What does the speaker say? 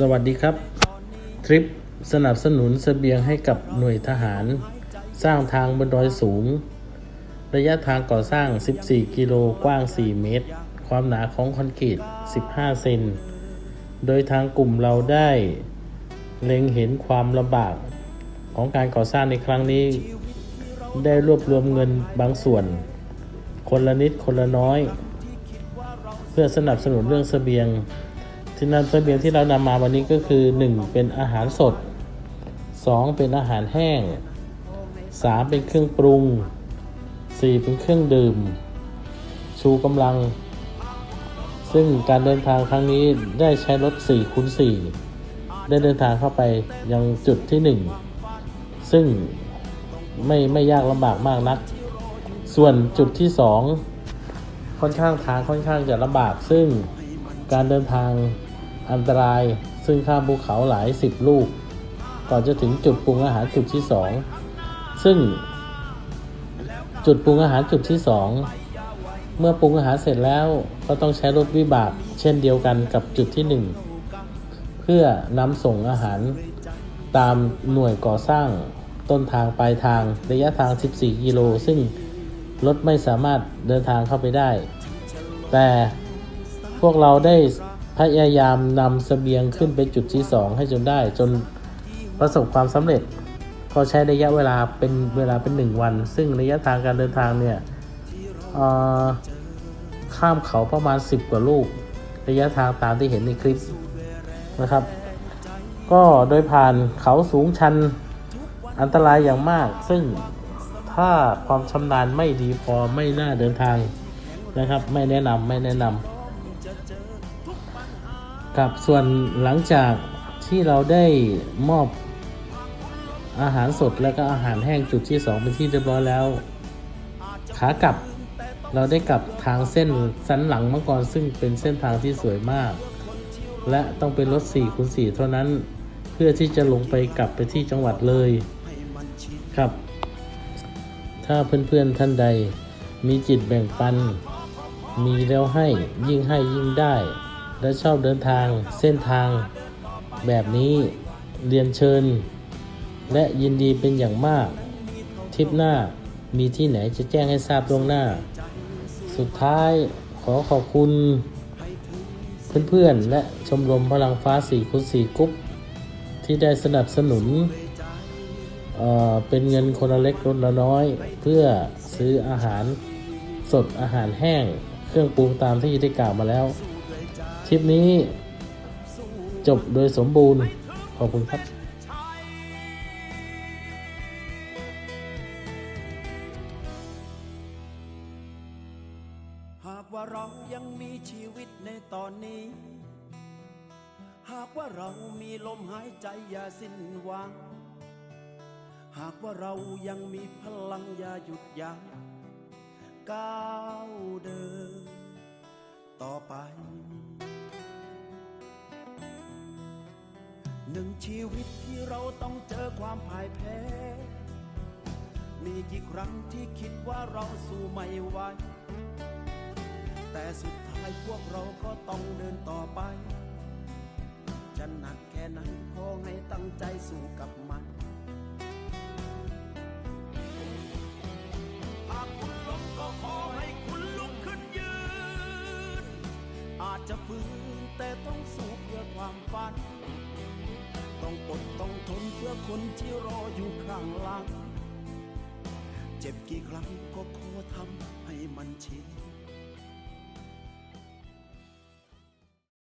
สวัสดีครับ ทริปสนับสนุนเสบียงให้กับหน่วยทหาร สร้างทางบนดอยสูง ระยะทางก่อสร้าง 14 กิโลกว้าง 4 เมตร ความหนาของคอนกรีต 15 เซน โดยทางกลุ่มเราได้ เล็งเห็นความลำบากของการก่อสร้างในครั้งนี้ ได้รวบรวมเงินบางส่วน คนละนิดคนละน้อย เพื่อสนับสนุนเรื่องเสบียง ที่นำเสบียงที่เรานำมาวันนี้ก็คือ 1. เป็นอาหารสด 2. เป็นอาหารแห้ง 3. เป็นเครื่องปรุง 4. เป็นเครื่องดื่ม ชูกำลัง ซึ่งการเดินทางครั้งนี้ได้ใช้รถ4คูณ4ได้เดินทางเข้าไปยังจุดที่ 1 ซึ่งไม่ไม่ยากลำบากมากนัก ส่วนจุดที่ 2 ค่อนข้างทางค่อนข้างจะลำบากซึ่งการเดินทาง อันตรายซึ่งข้ามภูเขาหลายสิบลูก ก่อนจะถึงจุดปรุงอาหารจุดที่2ซึ่ง จุดปรุงอาหารจุดที่2เมื่อปรุงอาหารเสร็จแล้วก็ต้องใช้รถวิบาก เช่นเดียวกันกับจุดที่1เพื่อนำส่งอาหารตามหน่วยก่อสร้างต้นทางปลายทางระยะทาง 14 กิโล ซึ่งรถไม่สามารถเดินทางเข้าไปได้ แต่พวกเราได้ พยายามนำเสบียงขึ้นไปจุดที่ 2 ให้จนได้ จนประสบความสำเร็จ ก็ใช้ระยะเวลาเป็นเวลาเป็น 1 วัน ซึ่งระยะทางการเดินทางเนี่ยข้ามเขาประมาณ 10 กว่าลูก ระยะทางตามที่เห็นในคลิปนะครับ ก็โดยผ่านเขาสูงชันอันตรายอย่างมาก ซึ่งถ้าความชำนาญไม่ดีพอไม่น่าเดินทางนะครับ ไม่แนะนำไม่แนะนำ กับส่วนหลังจากที่เราได้มอบอาหารสดแล้วก็อาหารแห้งจุดที่ 2 เป็นที่เรียบร้อยแล้ว ขากลับเราได้กลับทางเส้นสันหลังมังกรซึ่งเป็นเส้นทางที่สวยมาก และต้องเป็นรถ4คูณ4เท่านั้น เพื่อที่จะลงไปกลับไปที่จังหวัดเลยครับ ถ้าเพื่อนๆท่านใดมีจิตแบ่งปัน มีแล้วให้ยิ่งให้ยิ่งได้ และชอบเดินทางเส้นทางแบบนี้เรียนเชิญ และยินดีเป็นอย่างมาก ทริปหน้ามีที่ไหนจะแจ้งให้ทราบล่วงหน้า สุดท้ายขอขอบคุณ เพื่อนๆ และชมรมพลังฟ้า4คูณ4กรุ๊ปที่ได้สนับสนุนเเป็นเงินคนละเล็กคนละน้อย เพื่อซื้ออาหารสดอาหารแห้ง เครื่องปรุงตามที่ได้กล่าวมาแล้ว ทริปนี้จบโดยสมบูรณ์ ขอบคุณครับหากว่าเรายังมีชีวิตในตอนนี้ หากว่าเรามีลมหายใจอย่าสิ้นหวัง หากว่าเรายังมีพลังอย่าหยุดยัง้งก้าวเดินต่อไป หนึ่งชีวิตที่เราต้องเจอความพ่ายแพ้ มีกี่ครั้งที่คิดว่าเราสู้ไม่ไหว แต่สุดท้ายพวกเราก็ต้องเดินต่อไป จะหนักแค่ไหนขอให้ตั้งใจสู้กับมัน หากคุณล้มก็ขอให้คุณลุกขึ้นยืน อาจจะฝืนแต่ต้องสู้เพื่อความฝัน ต้องอดต้องทนเพื่อคนที่รออยู่ข้างหลัง เจ็บกี่ครั้งก็ขอทำให้มันชิน